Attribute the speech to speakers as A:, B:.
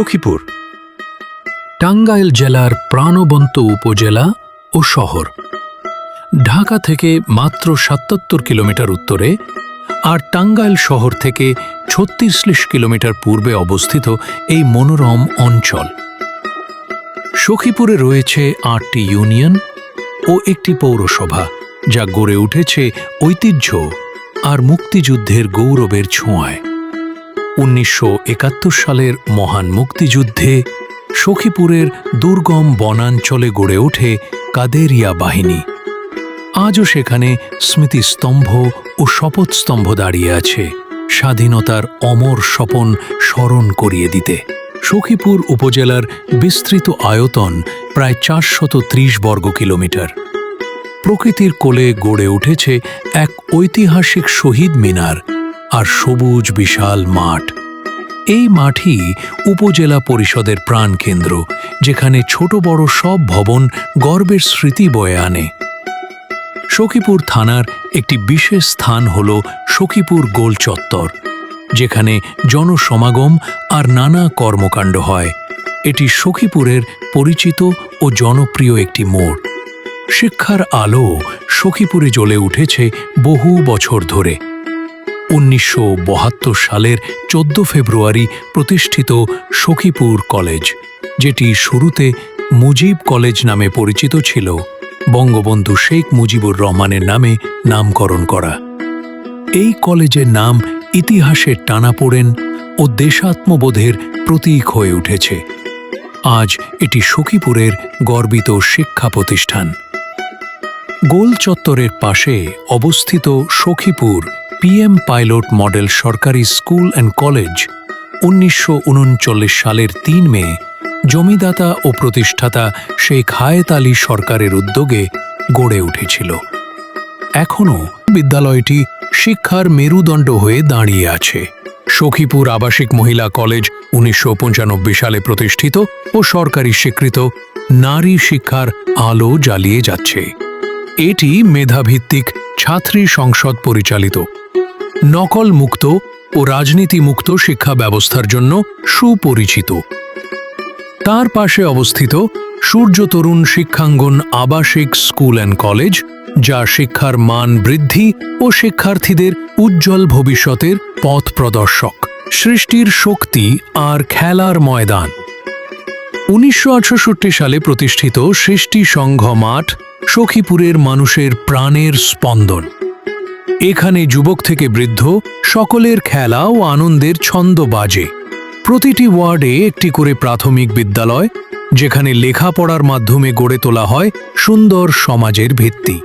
A: সখীপুর, টাঙ্গাইল জেলার প্রাণবন্ত উপজেলা ও শহর। ঢাকা থেকে মাত্র সাতাত্তর কিলোমিটার উত্তরে আর টাঙ্গাইল শহর থেকে ছত্রিশ কিলোমিটার পূর্বে অবস্থিত এই মনোরম অঞ্চল। সখীপুরে রয়েছে আটটি ইউনিয়ন ও একটি পৌরসভা, যা গড়ে উঠেছে ঐতিহ্য আর মুক্তিযুদ্ধের গৌরবের ছোঁয়ায়। উনিশশো একাত্তর সালের মহান মুক্তিযুদ্ধে সখীপুরের দুর্গম বনাঞ্চলে গড়ে ওঠে কাদেরিয়া বাহিনী। আজও সেখানে স্মৃতিস্তম্ভ ও শপথস্তম্ভ দাঁড়িয়ে আছে স্বাধীনতার অমর স্বপন স্মরণ করিয়ে দিতে। সখীপুর উপজেলার বিস্তৃত আয়তন প্রায় চারশত ত্রিশ বর্গ কিলোমিটার। প্রকৃতির কোলে গড়ে উঠেছে এক ঐতিহাসিক শহীদ মিনার আর সবুজ বিশাল মাঠ। এই মাঠই উপজেলা পরিষদের প্রাণকেন্দ্র, যেখানে ছোট বড় সব ভবন গর্বের স্মৃতি বয়ে আনে। সখীপুর থানার একটি বিশেষ স্থান হল সখীপুর গোল চত্বর, যেখানে জনসমাগম আর নানা কর্মকাণ্ড হয়। এটি সখীপুরের পরিচিত ও জনপ্রিয় একটি মোড়। শিক্ষার আলো সখীপুরে জ্বলে উঠেছে বহু বছর ধরে। উনিশশো বাহাত্তর সালের চোদ্দ ফেব্রুয়ারি প্রতিষ্ঠিত সখীপুর কলেজ, যেটি শুরুতে মুজিব কলেজ নামে পরিচিত ছিল। বঙ্গবন্ধু শেখ মুজিবুর রহমানের নামে নামকরণ করা। এই কলেজের নাম ইতিহাসের টানাপোড়েন ও দেশাত্মবোধের প্রতীক হয়ে উঠেছে। আজ এটি সখীপুরের গর্বিত শিক্ষা প্রতিষ্ঠান। গোল চত্বরের পাশে অবস্থিত সখীপুর পিএম পাইলট মডেল সরকারি স্কুল অ্যান্ড কলেজ উনিশশো উনচল্লিশ সালের তিন মে, জমিদাতা ও প্রতিষ্ঠাতা শেখ হায়েত আলী সরকারের উদ্যোগে গড়ে উঠেছিল। এখনও বিদ্যালয়টি শিক্ষার মেরুদণ্ড হয়ে দাঁড়িয়ে আছে। সখীপুর আবাসিক মহিলা কলেজ উনিশশো পঁচানব্বই সালে প্রতিষ্ঠিত ও সরকারি স্বীকৃত নারী শিক্ষার আলো জ্বালিয়ে যাচ্ছে। এটি মেধাভিত্তিক ছাত্রী সংসদ পরিচালিত। নকল মুক্ত ও রাজনীতি মুক্ত শিক্ষা ব্যবস্থার জন্য সুপরিচিত। তার পাশে অবস্থিত সূর্য তরুণ শিক্ষাঙ্গন আবাসিক স্কুল অ্যান্ড কলেজ, যা শিক্ষার মান বৃদ্ধি ও শিক্ষার্থীদের উজ্জ্বল ভবিষ্যতের পথ প্রদর্শক। সৃষ্টির শক্তি আর খেলার ময়দান। উনিশশো আটষট্টি সালে প্রতিষ্ঠিত সৃষ্টি সংঘ মাঠ সখীপুরের মানুষের প্রাণের স্পন্দন। এখানে যুবক থেকে বৃদ্ধ, সকলের খেলা ও আনন্দের ছন্দ বাজে। প্রতিটি ওয়ার্ডে একটি করে প্রাথমিক বিদ্যালয়, যেখানে লেখাপড়ার মাধ্যমে গড়ে তোলা হয় সুন্দর সমাজের ভিত্তি।